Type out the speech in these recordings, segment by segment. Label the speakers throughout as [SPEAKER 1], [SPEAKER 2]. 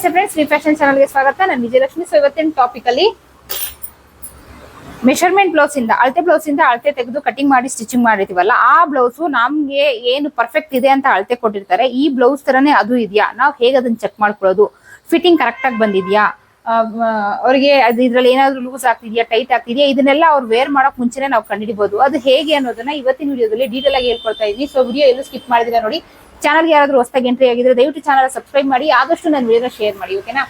[SPEAKER 1] Friends V ಚಾನಲ್ಗೆ ಸ್ವಾಗತ. ನಾನು ವಿಜಯಲಕ್ಷ್ಮಿ. ಸೊ ಇವತ್ತಿನ ಟಾಪಿಕ್ ಅಲ್ಲಿ ಮೆಷರ್ಮೆಂಟ್ ಬ್ಲೌಸ್ ಇಂದ, ಅಳತೆ ಬ್ಲೌಸ್ ಇಂದ ಅಳತೆ ತೆಗೆದು ಕಟಿಂಗ್ ಮಾಡಿ ಸ್ಟಿಚಿಂಗ್ ಮಾಡಿರ್ತೀವಲ್ಲ, ಆ ಬ್ಲೌಸ್ ನಮ್ಗೆ ಏನು ಪರ್ಫೆಕ್ಟ್ ಇದೆ ಅಂತ ಅಳತೆ ಕೊಟ್ಟಿರ್ತಾರೆ. ಈ ಬ್ಲೌಸ್ ತರನೇ ಅದು ಇದೆಯಾ? ನಾವು ಹೇಗೆ ಅದನ್ನ ಚೆಕ್ ಮಾಡ್ಕೊಳ್ಳೋದು? ಫಿಟ್ಟಿಂಗ್ ಕರೆಕ್ಟ್ ಆಗಿ ಬಂದಿದ್ಯಾ? ಅವ್ರಿಗೆ ಅದು ಇದ್ರಲ್ಲಿ ಏನಾದ್ರು ಲೂಸ್ ಆಗ್ತಿದ್ಯಾ ಟೈಟ್ ಆಗ್ತಿದ್ಯಾ? ಇದನ್ನೆಲ್ಲ ಅವ್ರು ವೇರ್ ಮಾಡೋಕ್ ಮುಂಚೆನೆ ನಾವು ಕಂಡುಹಿಡಿಬಹುದು ಅದು ಹೇಗೆ ಅನ್ನೋದನ್ನ ಇವತ್ತಿನ ವಿಡಿಯೋದಲ್ಲಿ ಡೀಟೇಲ್ ಆಗಿ ಹೇಳ್ಕೊಳ್ತಾ ಇದೀನಿ ಸೊ ವಿಡಿಯೋ ಎಲ್ಲೂ ಸ್ಕಿಪ್ ಮಾಡಿದ್ರೆ ನೋಡಿ. ಚಾನಲ್ಗೆ ಯಾರಾದರೂ ಹೊಸದಾಗಿ ಎಂಟ್ರಿ ಆಗಿದ್ರೆ ದಯವಿಟ್ಟು ಚಾನಲ್ ಸಬ್ಸ್ಕ್ರೈಬ್ ಮಾಡಿ, ಆದಷ್ಟು ನನ್ನ ವಿಡಿಯೋನ ಶೇರ್ ಮಾಡಿ ಓಕೆನಾ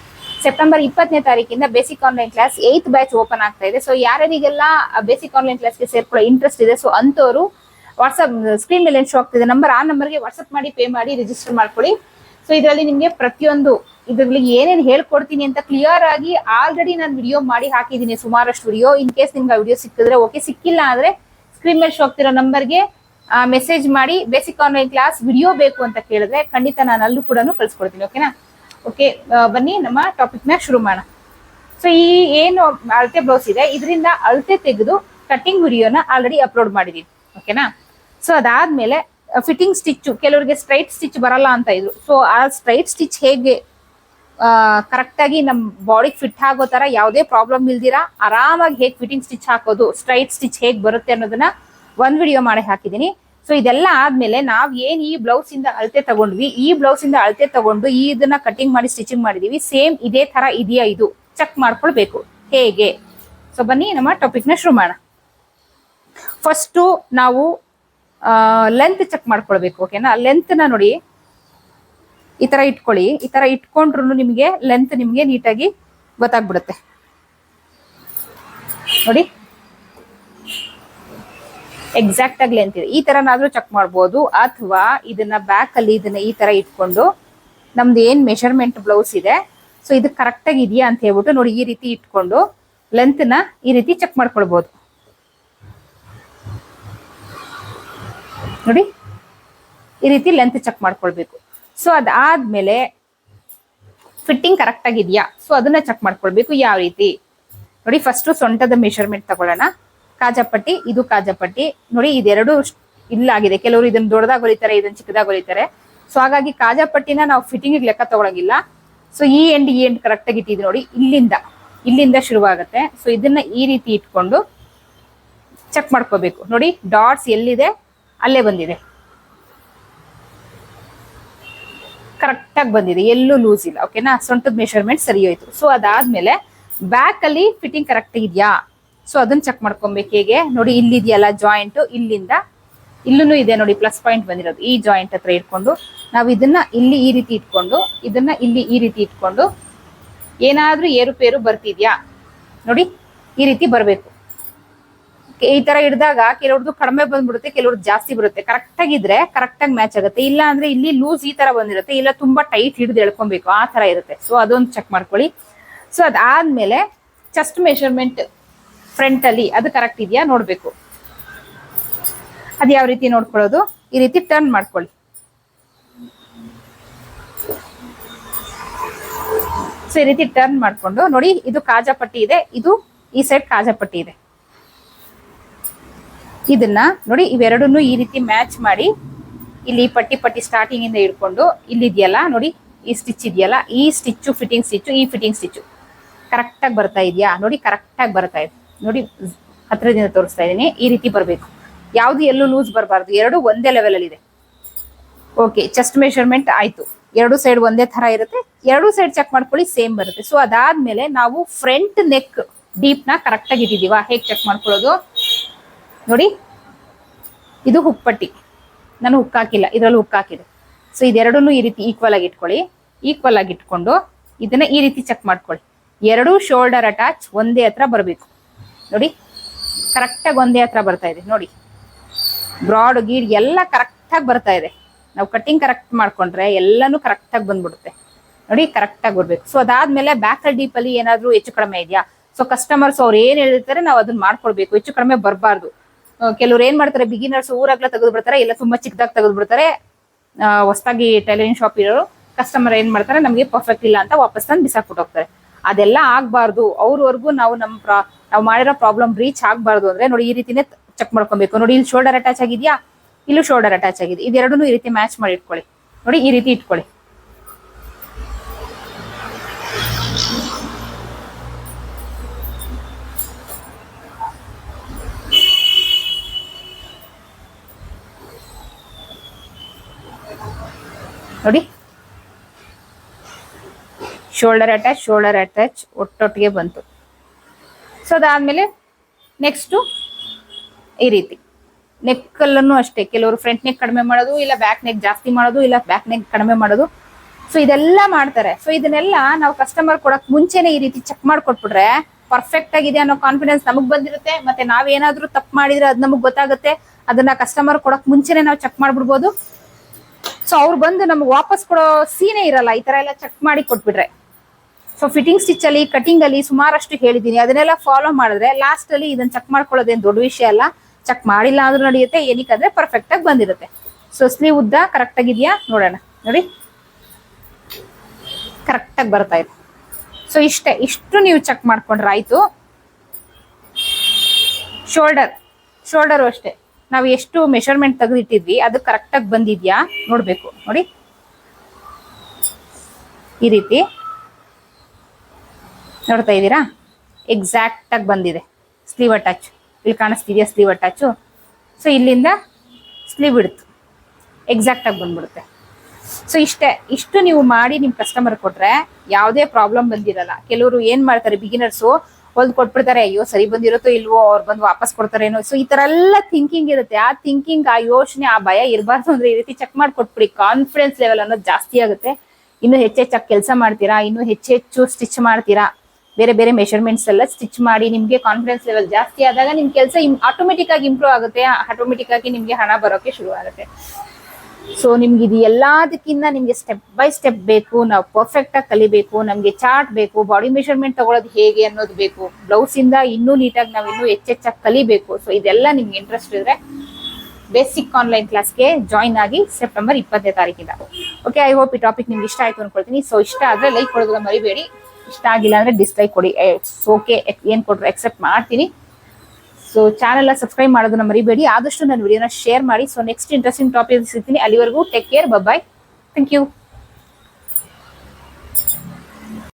[SPEAKER 1] ಸೆಪ್ಟೆಂಬರ್ ಇಪ್ಪತ್ತನೇ ತಾರೀಕಿಂದ basic online class eighth batch open ಆಗ್ತಾ ಇದೆ. ಸೊ ಯಾರ್ಯಾರಿಗೆಲ್ಲ ಬೇಸಿಕ್ ಆನ್ಲೈನ್ ಕ್ಲಾಸ್ಗೆ ಸೇರ್ಕೊಳ್ಳೋ ಇಂಟ್ರೆಸ್ಟ್ ಇದೆ ಸೊ ಅಂತವರು ವಾಟ್ಸಪ್ ಸ್ಕ್ರೀನ್ ಮೇಲೆ ಏನು ಶೋ ಆಗ್ತಿದೆ ನಂಬರ್ ಆ ನಂಬರ್ಗೆ ವಾಟ್ಸಪ್ ಮಾಡಿ ಪೇ ಮಾಡಿ ರಿಜಿಸ್ಟರ್ ಮಾಡ್ಕೊಳ್ಳಿ. ಸೊ ಇದರಲ್ಲಿ ನಿಮಗೆ ಪ್ರತಿಯೊಂದು ಇದರಲ್ಲಿ ಏನೇನು ಹೇಳ್ಕೊಡ್ತೀನಿ ಅಂತ ಕ್ಲಿಯರ್ ಆಗಿ ಆಲ್ರೆಡಿ ನಾನು ವಿಡಿಯೋ ಮಾಡಿ ಹಾಕಿದ್ದೀನಿ ಸುಮಾರಷ್ಟು ವಿಡಿಯೋ ಇನ್ ಕೇಸ್ ನಿಮ್ಗೆ ಆ ವಿಡಿಯೋ ಸಿಕ್ಕಿದ್ರೆ ಓಕೆ ಸಿಕ್ಕಿಲ್ಲ ಅಂದ್ರೆ ಸ್ಕ್ರೀನ್ ಮೇಲೆ ಶೋ ಆಗ್ತಿರೋ ನಂಬರ್ಗೆ ಮೆಸೇಜ್ ಮಾಡಿ ಬೇಸಿಕ್ ಆನ್ಲೈನ್ ಕ್ಲಾಸ್ ವಿಡಿಯೋ ಬೇಕು ಅಂತ ಕೇಳಿದ್ರೆ ಖಂಡಿತ ನಾನು ಅಲ್ಲೂ ಕೂಡ ಕಳ್ಸ್ಕೊಡ್ತೀನಿ ಓಕೆನಾ ಓಕೆ ಬನ್ನಿ, ನಮ್ಮ ಟಾಪಿಕ್ನ ಶುರು ಮಾಡೋಣ. ಸೊ ಈ ಏನು ಅಳತೆ ಬ್ಲೌಸ್ ಇದೆ, ಇದರಿಂದ ಅಳತೆ ತೆಗೆದು ಕಟ್ಟಿಂಗ್ ವಿಡಿಯೋನ ಆಲ್ರೆಡಿ ಅಪ್ಲೋಡ್ ಮಾಡಿದೀನಿ ಓಕೆನಾ ಸೊ ಅದಾದ್ಮೇಲೆ ಫಿಟ್ಟಿಂಗ್ ಸ್ಟಿಚ್ ಕೆಲವರಿಗೆ ಸ್ಟ್ರೈಟ್ ಸ್ಟಿಚ್ ಬರಲ್ಲ ಅಂತ ಇದ್ರು ಸೊ ಆ ಸ್ಟ್ರೈಟ್ ಸ್ಟಿಚ್ ಹೇಗೆ ಕರೆಕ್ಟಾಗಿ ನಮ್ಮ ನಮ್ ಬಾಡಿಗೆ ಫಿಟ್ ಆಗೋ ತರ ಯಾವುದೇ ಪ್ರಾಬ್ಲಮ್ ಇಲ್ದಿರಾ, ಆರಾಮಾಗಿ ಹೇಗೆ ಫಿಟ್ಟಿಂಗ್ ಸ್ಟಿಚ್ ಹಾಕೋದು ಸ್ಟ್ರೈಟ್ ಸ್ಟಿಚ್ ಹೇಗೆ ಬರುತ್ತೆ ಅನ್ನೋದನ್ನ ಒಂದ್ ವಿಡಿಯೋ ಮಾಡಿ ಹಾಕಿದೀನಿ ಸೊ ಇದೆಲ್ಲ ಆದ್ಮೇಲೆ ನಾವ್ ಏನ್ ಈ ಬ್ಲೌಸ್ ಇಂದ ಅಳತೆ ತಗೊಂಡ್ವಿ, ಈ ಬ್ಲೌಸ್ ಇಂದ ಅಳತೆ ತಗೊಂಡು ಈ ಇದನ್ನ ಕಟಿಂಗ್ ಮಾಡಿ ಸ್ಟಿಚಿಂಗ್ ಮಾಡಿದೀವಿ ಸೇಮ್ ಇದೇ ತರ ಇದೆಯಾ ಇದು? ಚೆಕ್ ಮಾಡ್ಕೊಳ್ಬೇಕು. ಹೇಗೆ? ಸೊ ಬನ್ನಿ, ನಮ್ಮ ಟಾಪಿಕ್ನ ಶುರು ಮಾಡೋಣ. ಫಸ್ಟು ನಾವು ಲೆಂತ್ ಚೆಕ್ ಮಾಡ್ಕೊಳ್ಬೇಕು ಓಕೆನಾ ಲೆಂತ್ನ ನೋಡಿ. ಈ ತರ ಇಟ್ಕೊಳ್ಳಿ. ಈ ತರ ಇಟ್ಕೊಂಡ್ರು ನಿಮಗೆ ಲೆಂತ್ ನಿಮಗೆ ನೀಟಾಗಿ ಗೊತ್ತಾಗ್ಬಿಡುತ್ತೆ. ನೋಡಿ. ಎಕ್ಸಾಕ್ಟ್ ಆಗಿ ಲೆಂತ್ ಇದೆ ಈ ತರನಾದ್ರೂ ಚೆಕ್ ಮಾಡ್ಬೋದು. ಅಥವಾ ಇದನ್ನ ಬ್ಯಾಕ್ ಅಲ್ಲಿ ಇದನ್ನ ಈ ತರ ಇಟ್ಕೊಂಡು ನಮ್ದು ಏನ್ ಮೆಷರ್ಮೆಂಟ್ ಬ್ಲೌಸ್ ಇದೆ ಸೊ ಇದು ಕರೆಕ್ಟ್ ಆಗಿ ಇದೆಯಾ ಅಂತ ಹೇಳ್ಬಿಟ್ಟು ನೋಡಿ ಈ ರೀತಿ ಇಟ್ಕೊಂಡು ಲೆಂತ್ನ ಈ ರೀತಿ ಚೆಕ್ ಮಾಡ್ಕೊಳ್ಬಹುದು ನೋಡಿ, ಈ ರೀತಿ ಲೆಂತ್ ಚೆಕ್ ಮಾಡ್ಕೊಳ್ಬೇಕು. ಸೊ ಅದಾದ್ಮೇಲೆ ಫಿಟ್ಟಿಂಗ್ ಕರೆಕ್ಟ್ ಆಗಿದೆಯಾ ಸೊ ಅದನ್ನ ಚೆಕ್ ಮಾಡ್ಕೊಳ್ಬೇಕು. ಯಾವ ರೀತಿ? ನೋಡಿ ಫಸ್ಟ್ ಸೊಂಟದ ಮೆಷರ್ಮೆಂಟ್ ತಗೊಳ್ಳೋಣ. ಕಾಜಾಪಟ್ಟಿ, ಇದು ಕಾಜಾಪಟ್ಟಿ. ನೋಡಿ, ಇದೆರಡು ಇಲ್ಲಾಗಿದೆ. ಕೆಲವರು ಇದನ್ನ ದೊಡ್ಡದಾಗ ಹೊಲಿತಾರೆ, ಇದನ್ನ ಚಿಕ್ಕದಾಗ ಹೊಲಿತಾರೆ. ಸೊ ಹಾಗಾಗಿ ಕಾಜಾಪಟ್ಟಿನ ನಾವು ಫಿಟ್ಟಿಂಗ್ ಲೆಕ್ಕ ತಗೊಳಂಗಿಲ್ಲ. ಸೊ ಈ ಎಂಡ್ ಈ ಎಂಡ್ ಕರೆಕ್ಟ್ ಆಗಿ ಇಟ್ಟಿದ್ವಿ ನೋಡಿ, ಇಲ್ಲಿಂದ ಇಲ್ಲಿಂದ ಶುರುವಾಗುತ್ತೆ. ಸೊ ಇದನ್ನ ಈ ರೀತಿ ಇಟ್ಕೊಂಡು ಚೆಕ್ ಮಾಡ್ಕೋಬೇಕು. ನೋಡಿ ಡಾಟ್ಸ್ ಎಲ್ಲಿದೆ, ಅಲ್ಲೇ ಬಂದಿದೆ. ಕರೆಕ್ಟ್ ಆಗಿ ಬಂದಿದೆ. ಎಲ್ಲೂ ಲೂಸ್ ಇಲ್ಲ. ಓಕೆನಾ ಸೊಂಟದ ಮೆಷರ್ಮೆಂಟ್ ಸರಿ ಹೋಯ್ತು. ಸೊ ಅದಾದ್ಮೇಲೆ ಬ್ಯಾಕ್ ಅಲ್ಲಿ ಫಿಟ್ಟಿಂಗ್ ಕರೆಕ್ಟ್ ಇದೆಯಾ ಸೊ ಅದನ್ನ ಚೆಕ್ ಮಾಡ್ಕೊಬೇಕು ಹೇಗೆ? ನೋಡಿ, ಇಲ್ಲಿದೆಯಲ್ಲ ಜಾಯಿಂಟ್ ಇಲ್ಲಿಂದ ಇಲ್ಲೂ ಇದೆ ನೋಡಿ ಪ್ಲಸ್ ಪಾಯಿಂಟ್ ಬಂದಿರೋದು. ಈ ಜಾಯಿಂಟ್ ಹತ್ರ ಇಟ್ಕೊಂಡು ನಾವು ಇದನ್ನ ಇಲ್ಲಿ ಈ ರೀತಿ ಇಟ್ಕೊಂಡು, ಇದನ್ನ ಇಲ್ಲಿ ಈ ರೀತಿ ಇಟ್ಕೊಂಡು ಏನಾದ್ರೂ ಏರುಪೇರು ಬರ್ತಿದ್ಯಾ? ನೋಡಿ, ಈ ರೀತಿ ಬರಬೇಕು. ಈ ತರ ಹಿಡಿದಾಗ ಕೆಲವ್ರದ್ದು ಕಡಿಮೆ ಬಂದ್ಬಿಡುತ್ತೆ ಕೆಲವ್ರದ್ದು ಜಾಸ್ತಿ ಬರುತ್ತೆ. ಕರೆಕ್ಟ್ ಆಗಿದ್ರೆ ಕರೆಕ್ಟ್ ಆಗಿ ಮ್ಯಾಚ್ ಆಗುತ್ತೆ. ಇಲ್ಲ ಅಂದ್ರೆ ಇಲ್ಲಿ ಲೂಸ್ ಈ ತರ ಬಂದಿರುತ್ತೆ, ಇಲ್ಲ ತುಂಬಾ ಟೈಟ್ ಹಿಡಿದು ಎಳ್ಕೊಬೇಕು, ಆ ತರ ಇರುತ್ತೆ. ಸೊ ಅದೊಂದು ಚೆಕ್ ಮಾಡ್ಕೊಳ್ಳಿ. ಸೊ ಅದಾದ್ಮೇಲೆ ಚೆಸ್ಟ್ ಮೆಷರ್ಮೆಂಟ್ ಫ್ರಂಟ್ ಅಲ್ಲಿ, ಅದು ಕರೆಕ್ಟ್ ಇದೆಯಾ? ನೋಡಬೇಕು. ಅದು ಯಾವ ರೀತಿ ನೋಡ್ಕೊಳ್ಳೋದು? ಈ ರೀತಿ ಟರ್ನ್ ಮಾಡ್ಕೊಳ್ಳಿ. ಸೊ ಈ ರೀತಿ ಟರ್ನ್ ಮಾಡ್ಕೊಂಡು ನೋಡಿ, ಇದು ಕಾಜಾಪಟ್ಟಿ ಇದೆ, ಇದು ಈ ಸೈಡ್ ಕಾಜಾಪಟ್ಟಿ ಇದೆ. ಇದನ್ನ ನೋಡಿ, ಇವೆರಡನ್ನು ಈ ರೀತಿ ಮ್ಯಾಚ್ ಮಾಡಿ, ಇಲ್ಲಿ ಪಟ್ಟಿ ಪಟ್ಟಿ ಸ್ಟಾರ್ಟಿಂಗ್ ಇಂದ ಹಿಡ್ಕೊಂಡು, ಇಲ್ಲಿದೆಯಲ್ಲ, ನೋಡಿ, ಈ ಸ್ಟಿಚ್ ಇದೆಯಲ್ಲ, ಈ ಸ್ಟಿಚ್ಚು ಫಿಟ್ಟಿಂಗ್ ಸ್ಟಿಚ್ಚು ಈ ಫಿಟ್ಟಿಂಗ್ ಸ್ಟಿಚ್ಚು ಕರೆಕ್ಟಾಗಿ ಬರ್ತಾ ಇದೆಯಾ? ನೋಡಿ ಕರೆಕ್ಟಾಗಿ ಬರ್ತಾ ಇದೆ. ನೋಡಿ ಹತ್ತಿರದಿಂದ ತೋರಿಸ್ತಾ ಇದ್ದೀನಿ. ಈ ರೀತಿ ಬರಬೇಕು. ಯಾವುದು ಎಲ್ಲೂ ಲೂಸ್ ಬರಬಾರ್ದು. ಎರಡು ಒಂದೇ ಲೆವೆಲಲ್ಲಿ ಇದೆ. ಓಕೆ ಚೆಸ್ಟ್ ಮೆಷರ್ಮೆಂಟ್ ಆಯ್ತು. ಎರಡು ಸೈಡ್ ಒಂದೇ ತರ ಇರುತ್ತೆ. ಎರಡು ಸೈಡ್ ಚೆಕ್ ಮಾಡ್ಕೊಳ್ಳಿ ಸೇಮ್ ಬರುತ್ತೆ. ಸೊ ಅದಾದ್ಮೇಲೆ ನಾವು ಫ್ರಂಟ್ ನೆಕ್ ಡೀಪ್ನ ಕರೆಕ್ಟಾಗಿ ಇಟ್ಟಿದೀವಾ ಹೇಗೆ ಚೆಕ್ ಮಾಡ್ಕೊಳ್ಳೋದು? ನೋಡಿ, ಇದು ಹುಪ್ಪಟ್ಟಿ ನಾನು ಹುಕ್ ಹಾಕಿಲ್ಲ. ಇದರಲ್ಲಿ ಹುಕ್ ಹಾಕಿದೆ. ಸೊ ಇದೆರಡನ್ನೂ ಈ ರೀತಿ ಈಕ್ವಲ್ ಆಗಿ ಇಟ್ಕೊಳ್ಳಿ. ಈಕ್ವಲ್ ಆಗಿ ಇಟ್ಕೊಂಡು ಇದನ್ನ ಈ ರೀತಿ ಚೆಕ್ ಮಾಡ್ಕೊಳ್ಳಿ. ಎರಡೂ ಶೋಲ್ಡರ್ ಅಟ್ಯಾಚ್ ಒಂದೇ ಹತ್ರ ಬರಬೇಕು. ನೋಡಿ ಕರೆಕ್ಟಾಗಿ ಒಂದೇ ಹತ್ರ ಬರ್ತಾ ಇದೆ, ನೋಡಿ. ಬ್ರಾಡ್ ಗೀಡ್ ಎಲ್ಲ ಕರೆಕ್ಟಾಗಿ ಬರ್ತಾ ಇದೆ. ನಾವು ಕಟ್ಟಿಂಗ್ ಕರೆಕ್ಟ್ ಮಾಡ್ಕೊಂಡ್ರೆ ಎಲ್ಲನೂ ಕರೆಕ್ಟಾಗಿ ಬಂದ್ಬಿಡುತ್ತೆ. ನೋಡಿ ಕರೆಕ್ಟಾಗಿ ಬರ್ಬೇಕು. ಸೊ ಅದಾದ್ಮೇಲೆ ಬ್ಯಾಕ್ ಡೀಪ್ ಅಲ್ಲಿ ಏನಾದ್ರೂ ಹೆಚ್ಚು ಕಡಿಮೆ ಇದೆಯಾ? ಸೊ ಕಸ್ಟಮರ್ಸ್ ಅವ್ರು ಏನ್ ಹೇಳಿರ್ತಾರೆ ನಾವು ಅದನ್ನ ಮಾಡ್ಕೊಳ್ಬೇಕು ಹೆಚ್ಚು ಕಡಿಮೆ ಬರಬಾರ್ದು. ಕೆಲವ್ರು ಏನ್ ಮಾಡ್ತಾರೆ ಬಿಗಿನರ್ಸ್ ಊರಾಗ್ಲ ತೆಗೆದು ಬಿಡ್ತಾರೆ, ಇಲ್ಲ ತುಂಬಾ ಚಿಕ್ಕದಾಗಿ ತೆಗೆದು ಬಿಡ್ತಾರೆ. ಹೊಸದಾಗಿ ಟೈಲರಿಂಗ್ ಶಾಪ್ ಇರೋರು ಕಸ್ಟಮರ್ ಏನ್ ಮಾಡ್ತಾರೆ, ನಮಗೆ ಪರ್ಫೆಕ್ಟ್ ಇಲ್ಲ ಅಂತ ವಾಪಸ್ ತಂದು ಬಿಸಾಕ್ಬಿಟ್ಟು ಹೋಗ್ತಾರೆ. ಅದೆಲ್ಲ ಆಗ್ಬಾರ್ದು. ಅವ್ರವರೆಗೂ ನಾವು ನಮ್ಮ ಪ್ರಾ, ನಾವು ಮಾಡಿರೋ ಪ್ರಾಬ್ಲಮ್ ರೀಚ್ ಆಗ್ಬಾರ್ದು ಅಂದ್ರೆ ನೋಡಿ ಈ ರೀತಿನೇ ಚೆಕ್ ಮಾಡ್ಕೊಬೇಕು. ನೋಡಿ ಇಲ್ಲಿ ಶೋಲ್ಡರ್ ಅಟ್ಯಾಚ್ ಆಗಿದ್ಯಾ? ಇಲ್ಲೂ ಶೋಲ್ಡರ್ ಅಟ್ಯಾಚ್ ಆಗಿದೆ. ಇದೆರಡೂ ಈ ರೀತಿ ಮ್ಯಾಚ್ ಮಾಡಿ ಇಟ್ಕೊಳ್ಳಿ ನೋಡಿ ಈ ರೀತಿ ಇಟ್ಕೊಳ್ಳಿ. ನೋಡಿ ಶೋಲ್ಡರ್ ಅಟ್ಯಾಚ್ ಶೋಲ್ಡರ್ ಅಟ್ಯಾಚ್ ಒಟ್ಟೊಟ್ಟಿಗೆ ಬಂತು. ಸೊ ಅದಾದ್ಮೇಲೆ ನೆಕ್ಸ್ಟು ಈ ರೀತಿ. ನೆಕ್ಕಲ್ಲೂ ಅಷ್ಟೇ, ಕೆಲವರು ಫ್ರಂಟ್ ನೆಕ್ ಕಡಿಮೆ ಮಾಡೋದು, ಇಲ್ಲ ಬ್ಯಾಕ್ ನೆಕ್ ಜಾಸ್ತಿ ಮಾಡೋದು, ಇಲ್ಲ ಬ್ಯಾಕ್ ನೆಕ್ ಕಡಿಮೆ ಮಾಡೋದು. ಸೊ ಇದೆಲ್ಲ ಮಾಡ್ತಾರೆ. ಸೊ ಇದನ್ನೆಲ್ಲ ನಾವು ಕಸ್ಟಮರ್ ಕೊಡಕ್ ಮುಂಚೆನೆ ಈ ರೀತಿ ಚೆಕ್ ಮಾಡ್ಕೊಟ್ಬಿಟ್ರೆ ಪರ್ಫೆಕ್ಟ್ ಆಗಿದೆ ಅನ್ನೋ ಕಾನ್ಫಿಡೆನ್ಸ್ ನಮಗ್ ಬಂದಿರುತ್ತೆ. ಮತ್ತೆ ನಾವೇನಾದ್ರೂ ತಪ್ಪು ಮಾಡಿದ್ರೆ ಅದು ನಮಗ್ ಗೊತ್ತಾಗುತ್ತೆ. ಅದನ್ನ ಕಸ್ಟಮರ್ ಕೊಡಕ್ ಮುಂಚೆನೆ ನಾವು ಚೆಕ್ ಮಾಡ್ಬಿಡ್ಬೋದು. ಸೊ ಅವ್ರು ಬಂದು ನಮ್ಗೆ ವಾಪಸ್ ಕೊಡೋ ಸೀನೇ ಇರಲ್ಲ, ಈ ತರ ಎಲ್ಲ ಚೆಕ್ ಮಾಡಿ ಕೊಟ್ಬಿಟ್ರೆ. ಸೊ ಫಿಟ್ಟಿಂಗ್ ಸ್ಟಿಚ್ ಅಲ್ಲಿ ಕಟಿಂಗ್ ಅಲ್ಲಿ ಸುಮಾರಷ್ಟು ಹೇಳಿದ್ದೀನಿ. ಅದನ್ನೆಲ್ಲ ಫಾಲೋ ಮಾಡಿದ್ರೆ ಲಾಸ್ಟ್ ಅಲ್ಲಿ ಇದನ್ನ ಚೆಕ್ ಮಾಡ್ಕೊಳ್ಳೋದೇನು ದೊಡ್ಡ ವಿಷಯ ಅಲ್ಲ. ಚೆಕ್ ಮಾಡಿಲ್ಲ ಅಂದ್ರೂ ನಡೆಯುತ್ತೆ, ಏನಕ್ಕಂದ್ರೆ ಪರ್ಫೆಕ್ಟ್ ಆಗಿ ಬಂದಿರುತ್ತೆ. ಸೊ ಸ್ಲೀವ್ ಉದ್ದ ಕರೆಕ್ಟ್ ಆಗಿದೆಯಾ? ನೋಡೋಣ. ನೋಡಿ. ಕರೆಕ್ಟ್ ಆಗಿ ಬರ್ತಾ ಇದೆ. ಸೊ ಇಷ್ಟೇ. ಇಷ್ಟು ನೀವು ಚೆಕ್ ಮಾಡ್ಕೊಂಡ್ರೆ ಆಯ್ತು. ಶೋಲ್ಡರ್ ಶೋಲ್ಡರು ಅಷ್ಟೇ. ನಾವು ಎಷ್ಟು ಮೆಷರ್ಮೆಂಟ್ ತೆಗೆದಿಟ್ಟಿದ್ವಿ, ಅದು ಕರೆಕ್ಟಾಗಿ ಬಂದಿದ್ಯಾ? ನೋಡಬೇಕು. ನೋಡಿ. ಈ ರೀತಿ. ನೋಡ್ತಾ ಇದ್ದೀರಾ? ಎಕ್ಸಾಕ್ಟ್ ಆಗಿ ಬಂದಿದೆ. ಸ್ಲೀವ್ ಅಟ್ಯಾಚ್ ಇಲ್ಲಿ ಕಾಣಿಸ್ತಿದ್ಯಾ ಸ್ಲೀವ್ ಅಟ್ಯಾಚು ಸೊ ಇಲ್ಲಿಂದ ಸ್ಲೀವ್ ಇಡ್ತು ಎಕ್ಸಾಕ್ಟ್ ಆಗಿ ಬಂದ್ಬಿಡುತ್ತೆ. ಸೊ ಇಷ್ಟೇ, ಇಷ್ಟು ನೀವು ಮಾಡಿ ನಿಮ್ಮ ಕಸ್ಟಮರ್ ಕೊಟ್ರೆ ಯಾವುದೇ ಪ್ರಾಬ್ಲಮ್ ಬಂದಿರಲ್ಲ. ಕೆಲವರು ಏನು ಮಾಡ್ತಾರೆ ಬಿಗಿನರ್ಸು ಹೊಲ್ದು ಕೊಟ್ಬಿಡ್ತಾರೆ, ಅಯ್ಯೋ, ಸರಿ ಬಂದಿರುತ್ತೋ ಇಲ್ವೋ, ಅವ್ರು ಬಂದು ವಾಪಸ್ ಕೊಡ್ತಾರೇನೋ. ಸೊ ಈ ತರ ಎಲ್ಲ ಥಿಂಕಿಂಗ್ ಇರುತ್ತೆ. ಆ ಥಿಂಕಿಂಗ್ ಆ ಯೋಚನೆ, ಆ ಭಯ ಇರಬಾರ್ದು ಅಂದ್ರೆ ಈ ರೀತಿ ಚೆಕ್ ಮಾಡಿ ಕೊಟ್ಬಿಡಿ ಕಾನ್ಫಿಡೆನ್ಸ್ ಲೆವೆಲ್ ಅನ್ನೋದು ಜಾಸ್ತಿ ಆಗುತ್ತೆ. ಇನ್ನು ಹೆಚ್ಚೆಚ್ಚಾಗಿ ಕೆಲಸ ಮಾಡ್ತೀರಾ? ಇನ್ನು ಹೆಚ್ಚೆಚ್ಚು ಸ್ಟಿಚ್ ಮಾಡ್ತೀರಾ? ಬೇರೆ ಬೇರೆ ಮೆಷರ್ಮೆಂಟ್ಸ್ ಎಲ್ಲ ಸ್ಟಿಚ್ ಮಾಡಿ ನಿಮಗೆ ಕಾನ್ಫಿಡೆನ್ಸ್ ಲೆವೆಲ್ ಜಾಸ್ತಿ ಆದಾಗ ನಿಮ್ಮ ಕೆಲಸ ಆಟೋಮೆಟಿಕ್ ಆಗಿ ಇಂಪ್ರೂವ್ ಆಗುತ್ತೆ ಆಟೋಮೆಟಿಕ್ ಆಗಿ ನಿಮ್ಗೆ ಹಣ ಬರೋಕೆ ಶುರು ಆಗುತ್ತೆ. ಸೊ ನಿಮ್ಗೆ ಇದು ಎಲ್ಲದಕ್ಕಿಂತ ನಿಮ್ಗೆ ಸ್ಟೆಪ್ ಬೈ ಸ್ಟೆಪ್ ಬೇಕು, ನಾವು ಪರ್ಫೆಕ್ಟ್ ಆಗಿ ಕಲಿಬೇಕು, ನಮ್ಗೆ ಚಾರ್ಟ್ ಬೇಕು ಬಾಡಿ ಮೆಷರ್ಮೆಂಟ್ ತಗೊಳ್ಳೋದು ಹೇಗೆ ಅನ್ನೋದು ಬೇಕು ಬ್ಲೌಸ್ ಇಂದ ಇನ್ನೂ ನೀಟಾಗಿ ನಾವು ಇನ್ನೂ ಹೆಚ್ಚೆಚ್ಚಾಗಿ ಕಲಿಬೇಕು. ಸೊ ಇದೆಲ್ಲ ನಿಮ್ಗೆ ಇಂಟ್ರೆಸ್ಟ್ ಇದ್ರೆ ಬೇಸಿಕ್ ಆನ್ಲೈನ್ ಕ್ಲಾಸ್ಗೆ ಜಾಯಿನ್ ಆಗಿ ಸೆಪ್ಟೆಂಬರ್ ಇಪ್ಪತ್ತನೇ ತಾರೀಕಿಂದ. ಓಕೆ ಐ ಹೋಪ್ ಈ ಟಾಪಿಕ್ ನಿಮ್ಗೆ ಇಷ್ಟ ಆಯ್ತು ಅನ್ಕೊಳ್ತೀನಿ. ಸೊ ಇಷ್ಟ ಆದ್ರೆ ಲೈಕ್ ಕೊಡೋದನ್ನ ಮರಿಬೇಡಿ. ಇಷ್ಟ ಆಗಿಲ್ಲ ಅಂದ್ರೆ ಡಿಸ್ಲೈಕ್ ಕೊಡಿ. ಓಕೆ ಏನ್ ಕೊಡ್ರಿ ಎಕ್ಸೆಪ್ಟ್ ಮಾಡ್ತೀನಿ. ಸೊ ಚಾನೆಲ್ ಸಬ್ಸ್ಕ್ರೈಬ್ ಮಾಡೋದನ್ನ ಮರಿಬೇಡಿ. ಆದಷ್ಟು ನನ್ನ ವಿಡಿಯೋನ ಶೇರ್ ಮಾಡಿ. ಸೊ ನೆಕ್ಸ್ಟ್ ಇಂಟ್ರೆಸ್ಟಿಂಗ್ ಟಾಪಿಕ್ ಸಿಗ್ತೀನಿ. ಅಲ್ಲಿವರೆಗೂ take care bye thank you